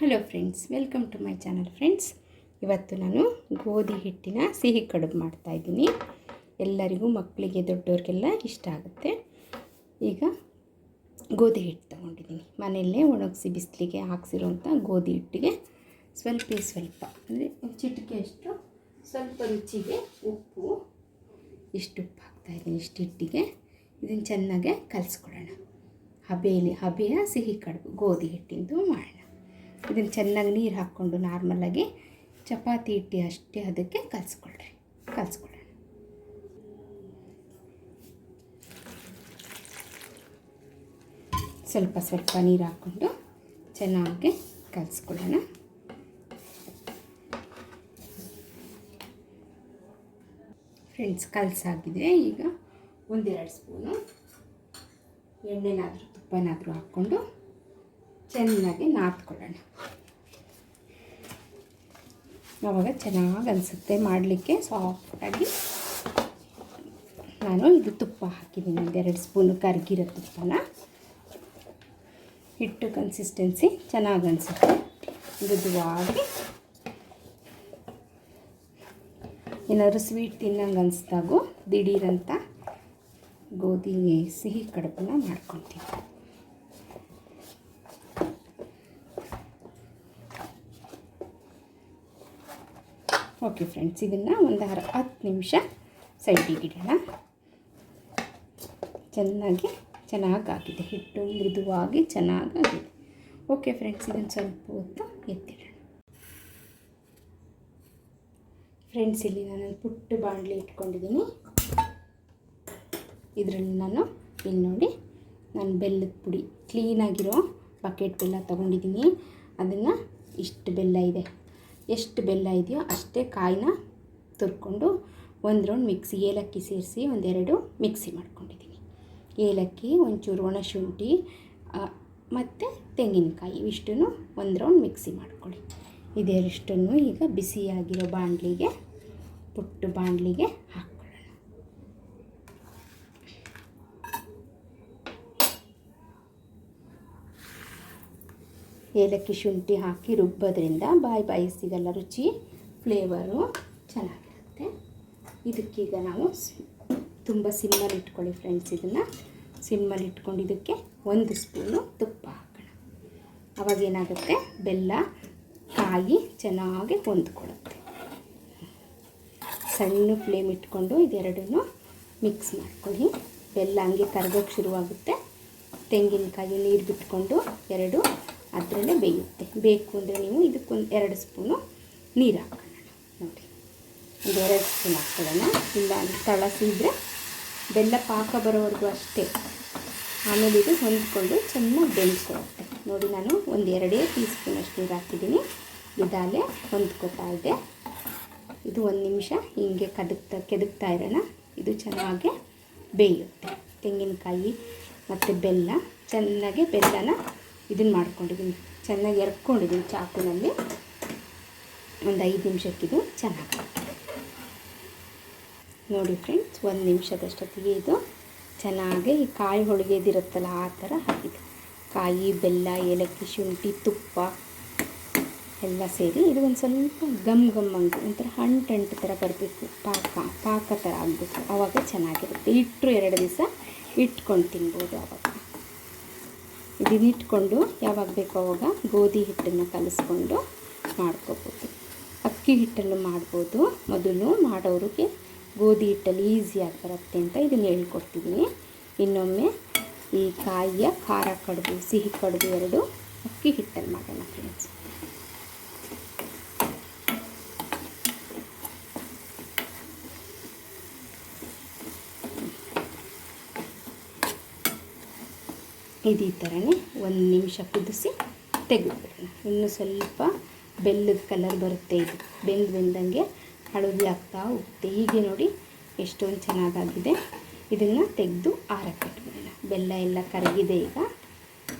Hello friends welcome to my channel friends ಇವತ್ತು ನಾನು ಗೋಧಿ ಹಿಟ್ಟಿನ ಸಿಹಿ ಕಡುಬು ಮಾಡ್ತಾಯಿದ್ದೀನಿ ಎಲ್ಲರಿಗೂ ಮಕ್ಕಳಿಗೆ ದೊಡ್ಡವ್ರಿಗೆಲ್ಲ ಇಷ್ಟ ಆಗುತ್ತೆ. ಈಗ ಗೋಧಿ ಹಿಟ್ಟು ತೊಗೊಂಡಿದ್ದೀನಿ. ಮನೆಯಲ್ಲೇ ಒಣಗಿಸಿ ಬಿಸಿಲಿಗೆ ಹಾಕ್ಸಿರೋಂಥ ಗೋಧಿ ಹಿಟ್ಟಿಗೆ ಸ್ವಲ್ಪ ಸ್ವಲ್ಪ, ಅಂದರೆ ಚಿಟಿಕೆಯಷ್ಟು ಸ್ವಲ್ಪ ರುಚಿಗೆ ಉಪ್ಪು, ಇಷ್ಟು ಉಪ್ಪು ಹಾಕ್ತಾಯಿದ್ದೀನಿ ಇಷ್ಟು ಹಿಟ್ಟಿಗೆ. ಇದನ್ನು ಚೆನ್ನಾಗೆ ಕಲಿಸ್ಕೊಡೋಣ. ಹಬೆಯಲ್ಲಿ ಹಬೆಯ ಸಿಹಿ ಕಡುಬು, ಗೋಧಿ ಹಿಟ್ಟಿಂದು ಮಾಡೋಣ. ಇದನ್ನು ಚೆನ್ನಾಗಿ ನೀರು ಹಾಕ್ಕೊಂಡು ನಾರ್ಮಲಾಗಿ ಚಪಾತಿ ಹಿಟ್ಟಿ ಅಷ್ಟೇ ಅದಕ್ಕೆ ಕಲಿಸ್ಕೊಳ್ರಿ ಕಲಿಸ್ಕೊಳ್ಳೋಣ ಸ್ವಲ್ಪ ಸ್ವಲ್ಪ ನೀರು ಹಾಕ್ಕೊಂಡು ಚೆನ್ನಾಗಿ ಕಲಿಸ್ಕೊಳ್ಳೋಣ. ಫ್ರೆಂಡ್ಸ್ ಕಲಸಾಗಿದೆ. ಈಗ ಒಂದೆರಡು ಸ್ಪೂನು ಎಣ್ಣೆನಾದರೂ ತುಪ್ಪನಾದರೂ ಹಾಕ್ಕೊಂಡು ಚೆನ್ನಾಗಿ ನಾದ್ಕೊಳ್ಳೋಣ. ಆವಾಗ ಚೆನ್ನಾಗಿ ಅನಿಸುತ್ತೆ ಮಾಡಲಿಕ್ಕೆ? ಸಾಫ್ಟಾಗಿ. ನಾನು ಇದು ತುಪ್ಪ ಹಾಕಿದ್ದೀನಿ, ಒಂದೆರಡು ಸ್ಪೂನು ಕರ್ಗಿರೋ ತುಪ್ಪನ. ಹಿಟ್ಟು ಕನ್ಸಿಸ್ಟೆನ್ಸಿ ಚೆನ್ನಾಗಿ ಅನಿಸುತ್ತೆ. ಮೃದುವಾಗಿ. ಏನಾದರೂ ಸ್ವೀಟ್ ತಿನ್ನಂಗೆ ಅನಿಸ್ದಾಗೂ ದಿಢೀರಂತ ಗೋಧಿ ಸಿಹಿ ಕಡುಬನ್ನ ಮಾಡ್ಕೊತೀವಿ ಓಕೆ ಫ್ರೆಂಡ್ಸ್, ಇದನ್ನು ಒಂದು ಅರ ಹತ್ತು ನಿಮಿಷ ಸೈಡಿಗೆ ಇಡೋಣ. ಚೆನ್ನಾಗಿ ಚೆನ್ನಾಗಾಗಿದೆ. ಹಿಟ್ಟು ಮೃದುವಾಗಿ ಚೆನ್ನಾಗಾಗಿದೆ. ಓಕೆ ಫ್ರೆಂಡ್ಸ್, ಇದನ್ನು ಸ್ವಲ್ಪ ಹೊತ್ತು ಎತ್ತಿಡೋಣ. ಫ್ರೆಂಡ್ಸ್, ಇಲ್ಲಿ ನಾನು ಪುಟ್ಟ ಬಾಣಲಿ ಇಟ್ಕೊಂಡಿದ್ದೀನಿ. ಇದರಲ್ಲಿ ನಾನು ಇಲ್ಲಿ ನೋಡಿ, ನಾನು ಬೆಲ್ಲದ ಪುಡಿ ಕ್ಲೀನಾಗಿರೋ ಬಕೆಟ್ ಬೆಲ್ಲ ತೊಗೊಂಡಿದ್ದೀನಿ. ಅದನ್ನು ಇಷ್ಟು ಬೆಲ್ಲ ಇದೆ. ಎಷ್ಟು ಬೆಲ್ಲ ಇದೆಯೋ ಅಷ್ಟೇ ಕಾಯಿನ ತುರ್ಕೊಂಡು ಒಂದು ರೌಂಡ್ ಮಿಕ್ಸಿ ಏಲಕ್ಕಿ ಸೇರಿಸಿ ಒಂದೆರಡು ಮಿಕ್ಸಿ ಮಾಡ್ಕೊಂಡಿದ್ದೀನಿ. ಏಲಕ್ಕಿ, ಒಂಚೂರು ಒಣ ಶುಂಠಿ ಮತ್ತು ತೆಂಗಿನಕಾಯಿ, ಇವಿಷ್ಟನ್ನು ಒಂದು ರೌಂಡ್ ಮಿಕ್ಸಿ ಮಾಡ್ಕೊಳ್ಳಿ. ಇದೆರಷ್ಟನ್ನು ಈಗ ಬಿಸಿಯಾಗಿರೋ ಬಾಣಲಿಗೆ, ಪುಟ್ಟು ಬಾಣಲಿಗೆ ಹಾಕ್ಕೊಳ್ಳೋಣ ಏಲಕ್ಕಿ ಶುಂಠಿ ಹಾಕಿ ರುಬ್ಬೋದ್ರಿಂದ ಬಾಯಿ ಬಾಯಿ ಸಿಗಲ್ಲ ರುಚಿ ಫ್ಲೇವರು ಚೆನ್ನಾಗಿರುತ್ತೆ. ಇದಕ್ಕೀಗ ನಾವು ತುಂಬ ಸಿಮ್ಮಲ್ಲಿ ಇಟ್ಕೊಳ್ಳಿ ಫ್ರೆಂಡ್ಸ್ ಇದನ್ನು. ಸಿಮ್ಮಲ್ಲಿ ಇಟ್ಕೊಂಡು ಇದಕ್ಕೆ ಒಂದು ಸ್ಪೂನು ತುಪ್ಪ ಹಾಕೋಣ. ಅವಾಗ ಏನಾಗುತ್ತೆ? ಬೆಲ್ಲ, ಕಾಯಿ ಚೆನ್ನಾಗಿ ಹೊಂದ್ಕೊಳ್ಳುತ್ತೆ. ಸಣ್ಣ ಫ್ಲೇಮ್ ಇಟ್ಕೊಂಡು ಇದೆರಡನ್ನು ಮಿಕ್ಸ್ ಮಾಡ್ಕೊಳ್ಳಿ. ಬೆಲ್ಲ ಹಂಗೆ ಕರಗೋಕ್ಕೆ ಶುರುವಾಗುತ್ತೆ. ತೆಂಗಿನಕಾಯಿ ನೀರು ಬಿಟ್ಕೊಂಡು ಎರಡು ಅದರಲ್ಲೇ ಬೇಯುತ್ತೆ. ಬೇಕು ಅಂದರೆ ನೀವು ಇದಕ್ಕೊಂದು ಎರಡು ಸ್ಪೂನು ನೀರು ಹಾಕೋಣ. ನೋಡಿ. ಒಂದು ಎರಡು ಸ್ಪೂನ್ ಹಾಕ್ಕೊಳ್ಳೋಣ ಇಲ್ಲ ತಳಸಿದ್ರೆ ಬೆಲ್ಲ ಪಾಕ ಬರೋವರೆಗೂ ಅಷ್ಟೇ. ಆಮೇಲೆ ಇದು ಹೊಂದ್ಕೊಂಡು ಚೆನ್ನಾಗಿ ಬೆಂದ್ಕೊಳುತ್ತೆ ನೋಡಿ, ನಾನು ಒಂದು ಎರಡೇ ಟೀ ಸ್ಪೂನಷ್ಟು ನೀರು ಹಾಕಿದ್ದೀನಿ. ಇದಾಲೆ ಹೊಂದ್ಕೊತಾ ಇದೆ. ಇದು ಒಂದು ನಿಮಿಷ ಹಿಂಗೆ ಕದಕ್ತಾ, ಕೆದಕ್ತಾ ಇರೋಣ. ಇದು ಚೆನ್ನಾಗಿ ಬೇಯುತ್ತೆ. ತೆಂಗಿನಕಾಯಿ ಮತ್ತು ಬೆಲ್ಲ. ಚೆನ್ನಾಗಿ ಬೆಲ್ಲನ ಇದನ್ನು ಮಾಡ್ಕೊಂಡಿದ್ದೀನಿ ಚೆನ್ನಾಗಿ ಎರ್ಕೊಂಡಿದ್ದೀನಿ ಚಾಕುನಲ್ಲಿ. ಒಂದು ಐದು ನಿಮಿಷಕ್ಕಿದು ಚೆನ್ನಾಗಿ ನೋಡಿ ಫ್ರೆಂಡ್ಸ್ ಒಂದು ನಿಮಿಷದಷ್ಟೊತ್ತಿಗೆ ಇದು ಚೆನ್ನಾಗಿ ಈ ಕಾಯಿ ಹೋಳಿಗೆದಿರುತ್ತಲ್ಲ ಆ ಥರ ಹಾಕಿದೆ ಕಾಯಿ, ಬೆಲ್ಲ, ಏಲಕ್ಕಿ, ಶುಂಠಿ, ತುಪ್ಪ ಎಲ್ಲ ಸೇರಿ ಇದು ಒಂದು ಸ್ವಲ್ಪ ಗಮ್ ಗಮ್ ಅಂತು ಒಂಥರ ಹಂಟಂಟು ಥರ ಬರಬೇಕು. ಪಾಕ ಪಾಕ ಥರ ಆಗಬೇಕು. ಆವಾಗ ಚೆನ್ನಾಗಿರುತ್ತೆ. ಇಟ್ಟರು ಎರಡು ದಿವಸ ಇಟ್ಕೊಂಡು ತಿನ್ಬೋದು ಆವಾಗ ಇದನ್ನ ಇಟ್ಕೊಂಡು ಯಾವಾಗ ಬೇಕೋ ಅವಾಗ ಗೋಧಿ ಹಿಟ್ಟನ್ನು ಕಲಿಸ್ಕೊಂಡು ಮಾಡ್ಕೋಬೋದು. ಅಕ್ಕಿ ಹಿಟ್ಟಲ್ಲೂ ಮಾಡ್ಬೋದು. ಮೊದಲು ಮಾಡೋರಿಗೆ ಗೋಧಿ ಹಿಟ್ಟಲ್ಲಿ ಈಸಿಯಾಗಿ ಬರುತ್ತೆ ಅಂತ ಇದನ್ನು ಹೇಳ್ಕೊಡ್ತಿದ್ದೀನಿ ಇನ್ನೊಮ್ಮೆ ಈ ಕಾಯಿಯ ಖಾರ ಕಡುಬು, ಸಿಹಿ ಕಡುಬು ಎರಡು ಅಕ್ಕಿ ಹಿಟ್ಟಲ್ಲಿ ಮಾಡೋಣ ಫ್ರೆಂಡ್ಸ್ ಇದು ಈ ಥರನೇ ಒಂದು ನಿಮಿಷ ಕುದಿಸಿ ತೆಗೆದುಬಿಡೋಣ ಇನ್ನು ಸ್ವಲ್ಪ ಬೆಲ್ಲದ ಕಲರ್ ಬರುತ್ತೆ ಇದು. ಬೆಂದು ಬೆಂದಂಗೆ ಹಳದಿ ಆಗ್ತಾ ಹೋಗುತ್ತೆ. ಹೀಗೆ ನೋಡಿ ಎಷ್ಟೊಂದು ಚೆನ್ನಾಗಾಗಿದೆ. ಇದನ್ನು ತೆಗೆದು ಆರಕ್ಕಿಟ್ಬಿಡೋಣ ಬೆಲ್ಲ ಎಲ್ಲ ಕರಗಿದೆ ಈಗ.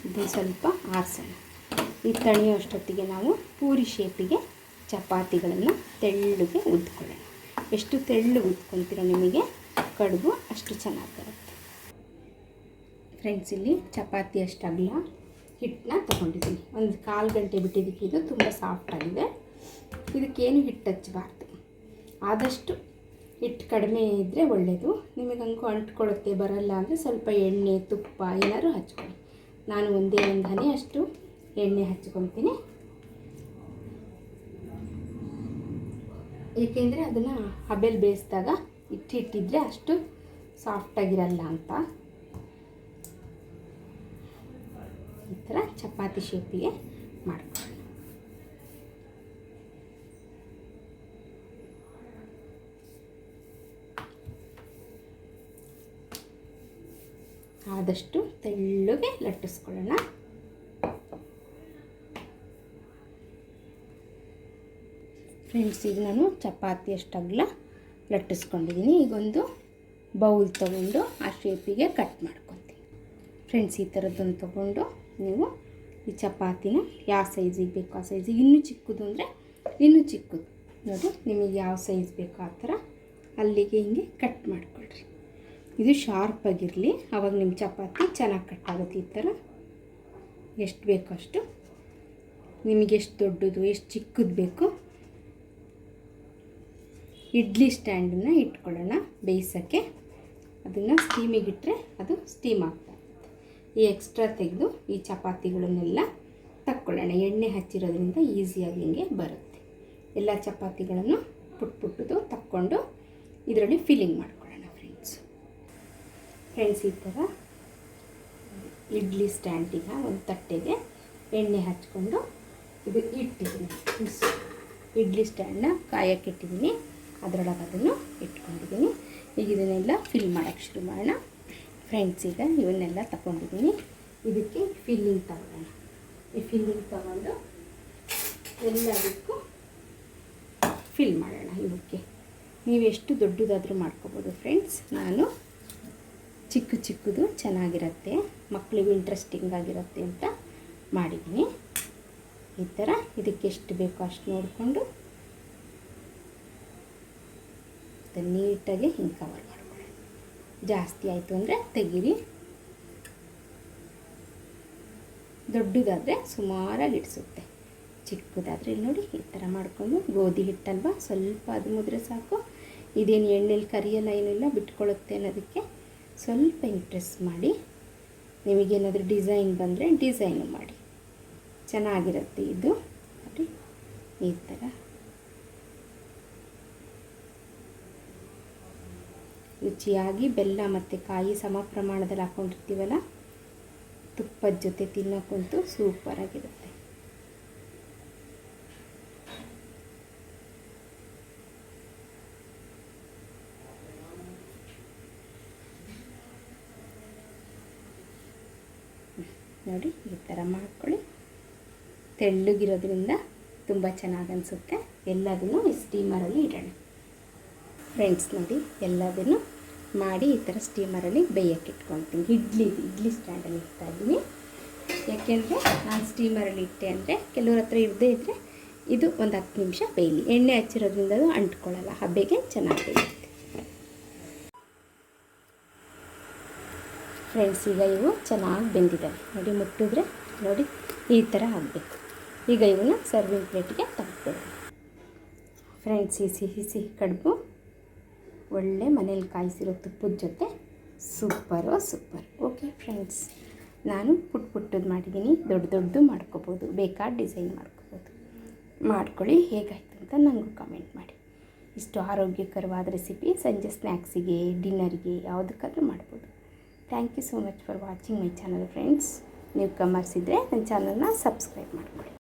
ಇದು ಸ್ವಲ್ಪ ಆರಿಸೋಣ. ಈ ತಣಿಯೋಷ್ಟೊತ್ತಿಗೆ ನಾವು ಪೂರಿ ಶೇಪಿಗೆ ಚಪಾತಿಗಳನ್ನು ತೆಳ್ಳಗೆ ಉದ್ಕೊಳ್ಳೋಣ. ಎಷ್ಟು ತೆಳ್ಳಗೆ ಉದ್ಕೊತೀರೋ ನಿಮಗೆ ಕಡುಬು ಅಷ್ಟು ಚೆನ್ನಾಗಿ ಫ್ರೆಂಡ್ಸ್, ಇಲ್ಲಿ ಚಪಾತಿ ಅಷ್ಟು ಅಗಲ ಹಿಟ್ಟನ್ನ ತೊಗೊಂಡಿದ್ದೀನಿ. ಒಂದು ಕಾಲು ಗಂಟೆ ಬಿಟ್ಟಿದ್ದಕ್ಕೆ ಇದು ತುಂಬ ಸಾಫ್ಟಾಗಿದೆ ಇದಕ್ಕೇನು ಹಿಟ್ಟು ಹಚ್ಚಬಾರ್ದು. ಆದಷ್ಟು ಹಿಟ್ಟು ಕಡಿಮೆ ಇದ್ದರೆ ಒಳ್ಳೆಯದು ನಿಮಗೆ ಹಂಗೂ ಅಂಟ್ಕೊಳ್ಳುತ್ತೆ ಬರಲ್ಲ ಅಂದರೆ ಸ್ವಲ್ಪ ಎಣ್ಣೆ, ತುಪ್ಪ ಏನಾದರೂ ಹಚ್ಕೊಳ್ಳಿ. ನಾನು ಒಂದೇ ಒಂದು ಅಷ್ಟು ಎಣ್ಣೆ ಹಚ್ಕೊತೀನಿ ಏಕೆಂದರೆ ಅದನ್ನು ಹಬೆಲ್ ಬೇಯಿಸಿದಾಗ ಹಿಟ್ಟು ಹಿಟ್ಟಿದ್ರೆ ಅಷ್ಟು ಸಾಫ್ಟಾಗಿರಲ್ಲ ಅಂತ. ಈ ಥರ ಚಪಾತಿ ಶೇಪಿಗೆ ಮಾಡ್ಕೊಳ್ಳಿ. ಆದಷ್ಟು ತೆಳ್ಳಗೆ ಲಟ್ಟಿಸ್ಕೊಳ್ಳೋಣ. ಫ್ರೆಂಡ್ಸ್ ಈಗ ನಾನು ಚಪಾತಿ ಅಷ್ಟು ಅಗಲ ಲಟ್ಟಿಸ್ಕೊಂಡಿದ್ದೀನಿ. ಈಗೊಂದು ಬೌಲ್ ತೊಗೊಂಡು ಆ ಶೇಪಿಗೆ ಕಟ್ ಮಾಡ್ಕೊತೀನಿ. ಫ್ರೆಂಡ್ಸ್, ಈ ಥರದ್ದೊಂದು ತೊಗೊಂಡು ನೀವು ಈ ಚಪಾತಿನ ಯಾವ ಸೈಜಿಗೆ ಬೇಕು ಆ ಸೈಜಿಗೆ. ಇನ್ನೂ ಚಿಕ್ಕದು ಅಂದರೆ ಇನ್ನೂ ಚಿಕ್ಕದು. ನೋಡಿ, ನಿಮಗೆ ಯಾವ ಸೈಜ್ ಬೇಕೋ ಆ ಥರ ಅಲ್ಲಿಗೆ ಹಿಂಗೆ ಕಟ್ ಮಾಡಿಕೊಳ್ರಿ. ಇದು ಶಾರ್ಪಾಗಿರಲಿ ಆವಾಗ ನಿಮ್ಮ ಚಪಾತಿ ಚೆನ್ನಾಗಿ ಕಟ್ಟಾಗುತ್ತೆ ಈ ಥರ. ಎಷ್ಟು ಬೇಕೋ ಅಷ್ಟು. ನಿಮಗೆ ಎಷ್ಟು ದೊಡ್ಡದು, ಎಷ್ಟು ಚಿಕ್ಕದು ಬೇಕು ಇಡ್ಲಿ ಸ್ಟ್ಯಾಂಡನ್ನು ಇಟ್ಕೊಳ್ಳೋಣ ಬೇಯಿಸೋಕ್ಕೆ. ಅದನ್ನು ಸ್ಟೀಮಿಗೆ ಇಟ್ಟರೆ ಅದು ಸ್ಟೀಮ್ ಆಗ್ತಾ ಇರುತ್ತೆ ಈ ಎಕ್ಸ್ಟ್ರಾ ತೆಗೆದು ಈ ಚಪಾತಿಗಳನ್ನೆಲ್ಲ ತಕ್ಕೊಳ್ಳೋಣ. ಎಣ್ಣೆ ಹಚ್ಚಿರೋದ್ರಿಂದ ಈಸಿಯಾಗಿ ಹಿಂಗೆ ಬರುತ್ತೆ. ಎಲ್ಲ ಚಪಾತಿಗಳನ್ನು ಪುಟ್ ಪುಟ್ಟದು ತಕ್ಕೊಂಡು ಇದರಲ್ಲಿ ಫಿಲ್ಲಿಂಗ್ ಮಾಡ್ಕೊಳ್ಳೋಣ ಫ್ರೆಂಡ್ಸ್ ಫ್ರೆಂಡ್ಸ್ ಈ ಥರ ಇಡ್ಲಿ ಸ್ಟ್ಯಾಂಡಿಗೆ ಒಂದು ತಟ್ಟೆಗೆ ಎಣ್ಣೆ ಹಚ್ಕೊಂಡು ಇದು ಇಟ್ಟಿದ್ದೀನಿ. ಇಡ್ಲಿ ಸ್ಟ್ಯಾಂಡನ್ನ ಕಾಯಕ್ಕೆ ಇಟ್ಟಿದ್ದೀನಿ. ಅದರೊಳಗೆ ಅದನ್ನು ಇಟ್ಕೊಂಡಿದ್ದೀನಿ. ಈಗ ಇದನ್ನೆಲ್ಲ ಫಿಲ್ ಮಾಡೋಕ್ಕೆ ಶುರು ಮಾಡೋಣ. ಫ್ರೆಂಡ್ಸ್ ಈಗ ಇವನ್ನೆಲ್ಲ ತಗೊಂಡಿದ್ದೀನಿ. ಇದಕ್ಕೆ ಫಿಲ್ಲಿಂಗ್ ತಗೊಳ್ಳೋಣ ಈ ಫಿಲ್ಲಿಂಗ್ ತಗೊಂಡು ಎಲ್ಲದಕ್ಕೂ ಫಿಲ್ ಮಾಡೋಣ ಇವಕ್ಕೆ. ನೀವು ಎಷ್ಟು ದೊಡ್ಡದಾದರೂ ಮಾಡ್ಕೋಬೋದು ಫ್ರೆಂಡ್ಸ್ ನಾನು ಚಿಕ್ಕ ಚಿಕ್ಕದು ಚೆನ್ನಾಗಿರುತ್ತೆ ಮಕ್ಕಳಿಗೂ ಇಂಟ್ರೆಸ್ಟಿಂಗ್ ಆಗಿರುತ್ತೆ ಅಂತ ಮಾಡಿದ್ದೀನಿ. ಈ ಥರ ಇದಕ್ಕೆ ಎಷ್ಟು ಬೇಕೋ ಅಷ್ಟು ನೋಡಿಕೊಂಡು ನೀಟಾಗಿ ಹಿಂಗೆ ಕವರ್ ಮಾಡ್ಕೊಳ್ಳಿ ಜಾಸ್ತಿ ಆಯಿತು ಅಂದರೆ ತೆಗೀರಿ. ದೊಡ್ಡದಾದರೆ ಸುಮಾರಾಗಿ ಇಡಿಸುತ್ತೆ ಚಿಕ್ಕದಾದರೆ ಇಲ್ಲಿ ನೋಡಿ ಈ ಥರ ಮಾಡಿಕೊಂಡು ಗೋಧಿ ಹಿಟ್ಟಲ್ವ, ಸ್ವಲ್ಪ ಅದು ಮುದ್ರೆ ಸಾಕು. ಇದೇನು ಎಣ್ಣೆಲಿ ಕರಿಯಲ್ಲ, ಏನಿಲ್ಲ ಬಿಟ್ಕೊಳ್ಳುತ್ತೆ ಅನ್ನೋದಕ್ಕೆ ಸ್ವಲ್ಪ ಇಂಟ್ರೆಸ್ಟ್ ಪ್ರೆಸ್ ಮಾಡಿ ನಿಮಗೇನಾದರೂ ಡಿಸೈನ್ ಬಂದರೆ ಡಿಸೈನು ಮಾಡಿ. ಚೆನ್ನಾಗಿರುತ್ತೆ ಇದು. ನೋಡಿ, ಈ ಥರ. ರುಚಿಯಾಗಿ ಬೆಲ್ಲ ಮತ್ತು ಕಾಯಿ ಸಮ ಪ್ರಮಾಣದಲ್ಲಿ ಹಾಕ್ಕೊಂಡಿರ್ತೀವಲ್ಲ ತುಪ್ಪದ ಜೊತೆ ತಿನ್ನೋಕ್ಕಂತೂ ಸೂಪರಾಗಿರುತ್ತೆ ನೋಡಿ, ಈ ಥರ ಮಾಡ್ಕೊಳ್ಳಿ. ತೆಳ್ಳಗಿರೋದ್ರಿಂದ ತುಂಬ ಚೆನ್ನಾಗಿ ಅನಿಸುತ್ತೆ. ಎಲ್ಲದನ್ನು ಈ ಸ್ಟೀಮರಲ್ಲಿ ಇಡೋಣ. ಫ್ರೆಂಡ್ಸ್ ನೋಡಿ, ಎಲ್ಲದನ್ನು ಮಾಡಿ ಈ ಥರ ಸ್ಟೀಮರಲ್ಲಿ ಬೇಯಕ್ಕೆ ಇಟ್ಕೊಳ್ತೀನಿ. ಇಡ್ಲಿ ಇಡ್ಲಿ ಸ್ಟ್ಯಾಂಡಲ್ಲಿ ಇಡ್ತಾ ಇದ್ದೀನಿ. ಯಾಕೆಂದರೆ ನಾನು ಸ್ಟೀಮರಲ್ಲಿ ಇಟ್ಟೆ ಅಂದರೆ ಕೆಲವ್ರ ಹತ್ರ ಇರದೇ ಇದ್ದರೆ ಇದು ಒಂದು ಹತ್ತು ನಿಮಿಷ ಬೇಯಲಿ. ಎಣ್ಣೆ ಹಚ್ಚಿರೋದ್ರಿಂದ ಅದು ಅಂಟ್ಕೊಳ್ಳಲ್ಲ ಹಬ್ಬೆಗೆ ಚೆನ್ನಾಗಿ ಬೇಯುತ್ತೆ. ಫ್ರೆಂಡ್ಸ್ ಈಗ ಇವು ಚೆನ್ನಾಗಿ ಬೆಂದಿದ್ದಾವೆ ನೋಡಿ, ಮುಟ್ಟಿದ್ರೆ ನೋಡಿ, ಈ ಥರ ಆಗಬೇಕು. ಈಗ ಇವನ್ನ ಸರ್ವಿಂಗ್ ಪ್ಲೇಟಿಗೆ ತೆಗೆದುಬಿಡೋಣ ಫ್ರೆಂಡ್ಸ್ ಈ ಸಿಹಿ ಸಿಹಿ ಕಡುಬು. ಒಳ್ಳೆ ಮನೇಲಿ ಕಾಯಿಸಿರೋ ತುಪ್ಪದ ಜೊತೆ ಸೂಪರು, ಸೂಪರ್. ಓಕೆ ಫ್ರೆಂಡ್ಸ್ ನಾನು ಪುಟ್ ಪುಟ್ಟದ್ದು ಮಾಡಿದ್ದೀನಿ. ದೊಡ್ಡ ದೊಡ್ಡದು ಮಾಡ್ಕೋಬೋದು. ಬೇಕಾದ ಡಿಸೈನ್ ಮಾಡ್ಕೋಬೋದು. ಮಾಡ್ಕೊಳ್ಳಿ. ಹೇಗಾಯ್ತು ಅಂತ ನನಗೂ ಕಮೆಂಟ್ ಮಾಡಿ. ಇಷ್ಟು ಆರೋಗ್ಯಕರವಾದ ರೆಸಿಪಿ ಸಂಜೆ ಸ್ನ್ಯಾಕ್ಸಿಗೆ ಡಿನ್ನರ್ಗೆ ಯಾವುದಕ್ಕಾದ್ರೂ ಮಾಡ್ಬೋದು. Thank you so much for watching my channel friends ನೀವು ಕಮರ್ಸಿದ್ರೆ ನನ್ನ ಚಾನಲ್ನ ಸಬ್ಸ್ಕ್ರೈಬ್ ಮಾಡ್ಕೊಳ್ಳಿ.